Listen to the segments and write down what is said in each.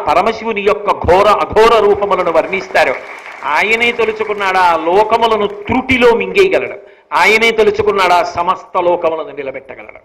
పరమశివుని యొక్క ఘోర అఘోర రూపములను వర్ణిస్తారు. ఆయనే తలుచుకున్నాడా? ఆ లోకములను త్రుటిలో మింగేయగలడు. ఆయనే తలుచుకున్నాడా? సమస్త లోకములను నిలబెట్టగలడు.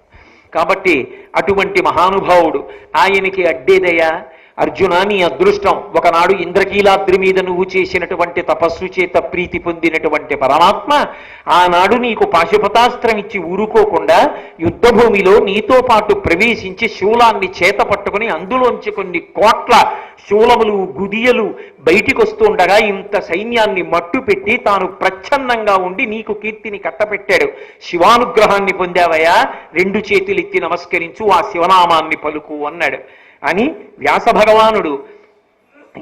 కాబట్టి అటువంటి మహానుభావుడు ఆయనకి అడ్డేదయ్యా? అర్జున నీ అదృష్టం. ఒకనాడు ఇంద్రకీలాద్రి మీద నువ్వు చేసినటువంటి తపస్సు చేత ప్రీతి పొందినటువంటి పరమాత్మ ఆనాడు నీకు పాశుపతాస్త్రం ఇచ్చి ఊరుకోకుండా యుద్ధభూమిలో నీతో పాటు ప్రవేశించి శూలాన్ని చేత పట్టుకుని అందులోంచి కొన్ని కోట్ల శూలములు గుదియలు బయటికి వస్తుండగా ఇంత సైన్యాన్ని మట్టు పెట్టి తాను ప్రచ్ఛన్నంగా ఉండి నీకు కీర్తిని కట్టపెట్టాడు. శివానుగ్రహాన్ని పొందావయ్యా? రెండు చేతులు ఎత్తి నమస్కరించు ఆ శివనామాన్ని పలుకు అన్నాడు. అని వ్యాస భగవానుడు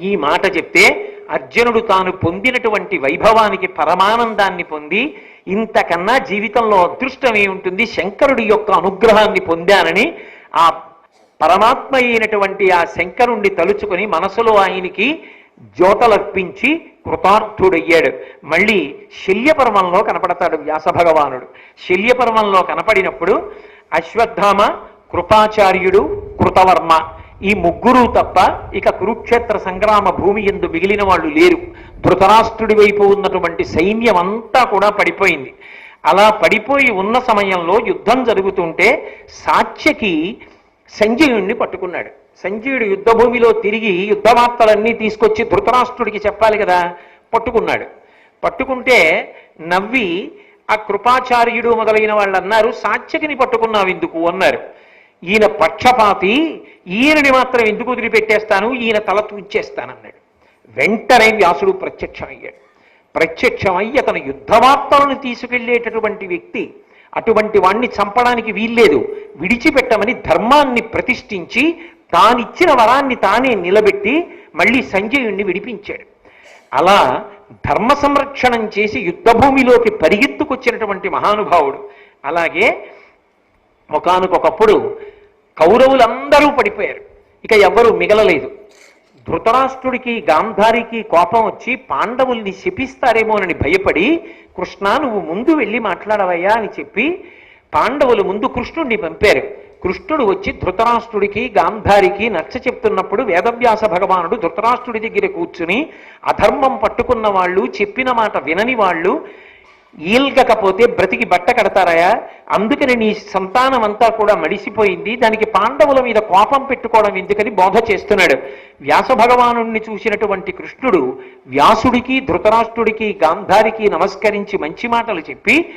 ఈ మాట చెప్తే అర్జునుడు తాను పొందినటువంటి వైభవానికి పరమానందాన్ని పొంది ఇంతకన్నా జీవితంలో అదృష్టం ఏముంటుంది శంకరుడి యొక్క అనుగ్రహాన్ని పొందానని ఆ పరమాత్మ అయినటువంటి ఆ శంకరుణ్ణి తలుచుకొని మనసులో ఆయనకి జ్యోతలర్పించి కృతార్థుడయ్యాడు. మళ్ళీ శల్యపర్వంలో కనపడతాడు వ్యాస భగవానుడు శల్యపర్వంలో కనపడినప్పుడు అశ్వత్థామ కృపాచార్యుడు కృతవర్మ ఈ ముగ్గురు తప్ప ఇక కురుక్షేత్ర సంగ్రామ భూమి ఎందు మిగిలిన వాళ్ళు లేరు. ధృతరాష్ట్రుడి వైపు ఉన్నటువంటి సైన్యం అంతా కూడా పడిపోయింది. అలా పడిపోయి ఉన్న సమయంలో యుద్ధం జరుగుతుంటే సాత్యకి సంజయుణ్ణి పట్టుకున్నాడు. సంజయుడు యుద్ధభూమిలో తిరిగి యుద్ధ వార్తలన్నీ తీసుకొచ్చి ధృతరాష్ట్రుడికి చెప్పాలి కదా? పట్టుకున్నాడు. పట్టుకుంటే నవ్వి ఆ కృపాచార్యుడు మొదలైన వాళ్ళు అన్నారు సాత్యకిని పట్టుకున్నావు ఎందుకు అన్నారు. ఈయన పక్షపాతి ఈయనని మాత్రం ఎందుకు వదిలిపెట్టేస్తాను? ఈయన తల తూచేస్తానన్నాడు. వెంటనే వ్యాసుడు ప్రత్యక్షమయ్యాడు. ప్రత్యక్షమై అతను యుద్ధవార్తలను తీసుకెళ్ళేటటువంటి వ్యక్తి. అటువంటి వాణ్ణి చంపడానికి వీల్లేదు. విడిచిపెట్టమని ధర్మాన్ని ప్రతిష్ఠించి తానిచ్చిన వరాన్ని తానే నిలబెట్టి మళ్ళీ సంజయుణ్ణి విడిపించాడు. అలా ధర్మ సంరక్షణం చేసి యుద్ధభూమిలోకి పరిగెత్తుకొచ్చినటువంటి మహానుభావుడు. అలాగే ఒకనకొకప్పుడు కౌరవులందరూ పడిపోయారు. ఇక ఎవ్వరూ మిగలలేదు. ధృతరాష్ట్రుడికి గాంధారికి కోపం వచ్చి పాండవుల్ని శిపిస్తారేమోనని భయపడి కృష్ణ నువ్వు ముందు వెళ్ళి మాట్లాడవయ్యా అని చెప్పి పాండవులు ముందు కృష్ణుడిని పంపారు. కృష్ణుడు వచ్చి ధృతరాష్ట్రుడికి గాంధారికి నచ్చ చెప్తున్నప్పుడు వేదవ్యాస భగవానుడు ధృతరాష్ట్రుడి దగ్గర కూర్చుని అధర్మం పట్టుకున్న వాళ్ళు చెప్పిన మాట వినని వాళ్ళు ఈల్గకపోతే బ్రతికి బట్ట కడతారయా? అందుకని నీ సంతానం అంతా కూడా మడిసిపోయింది. దానికి పాండవుల మీద కోపం పెట్టుకోవడం ఎందుకని బోధ చేస్తున్నాడు. వ్యాస భగవాను చూసినటువంటి కృష్ణుడు వ్యాసుడికి ధృతరాష్ట్రుడికి గాంధారికి నమస్కరించి మంచి మాటలు చెప్పి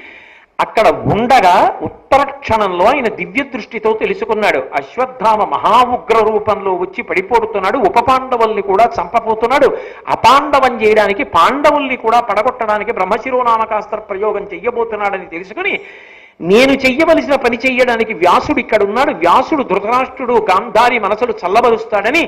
అక్కడ ఉండగా ఉత్తర క్షణంలో ఆయన దివ్య దృష్టితో తెలుసుకున్నాడు. అశ్వత్థామ మహా ఉగ్ర రూపంలో వచ్చి పడిపోడుతున్నాడు. ఉప పాండవుల్ని కూడా చంపపోతున్నాడు అపాండవం చేయడానికి పాండవుల్ని కూడా పడగొట్టడానికి బ్రహ్మశిరోనామకాస్త్ర ప్రయోగం చెయ్యబోతున్నాడని తెలుసుకుని నేను చెయ్యవలసిన పని చెయ్యడానికి వ్యాసుడు ఇక్కడ ఉన్నాడు వ్యాసుడు ధృతరాష్ట్రుడు గాంధారి మనసులు చల్లబరుస్తాడని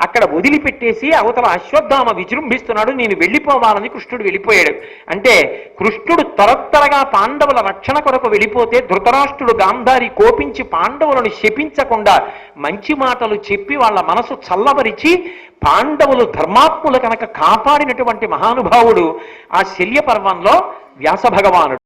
అక్కడ వదిలిపెట్టేసి అవతల అశ్వత్థామ విజృంభిస్తున్నాడు నేను వెళ్ళిపోవాలని కృష్ణుడు వెళ్ళిపోయాడు. అంటే కృష్ణుడు తరత్తరగా పాండవుల రక్షణ కొరకు వెళ్ళిపోతే ధృతరాష్ట్రుడు గాంధారి కోపించి పాండవులను శపించకుండా మంచి మాటలు చెప్పి వాళ్ళ మనసు చల్లబరిచి పాండవులు ధర్మాత్ములు కనుక కాపాడినటువంటి మహానుభావుడు ఆ శల్య పర్వంలో వ్యాస భగవానుడు.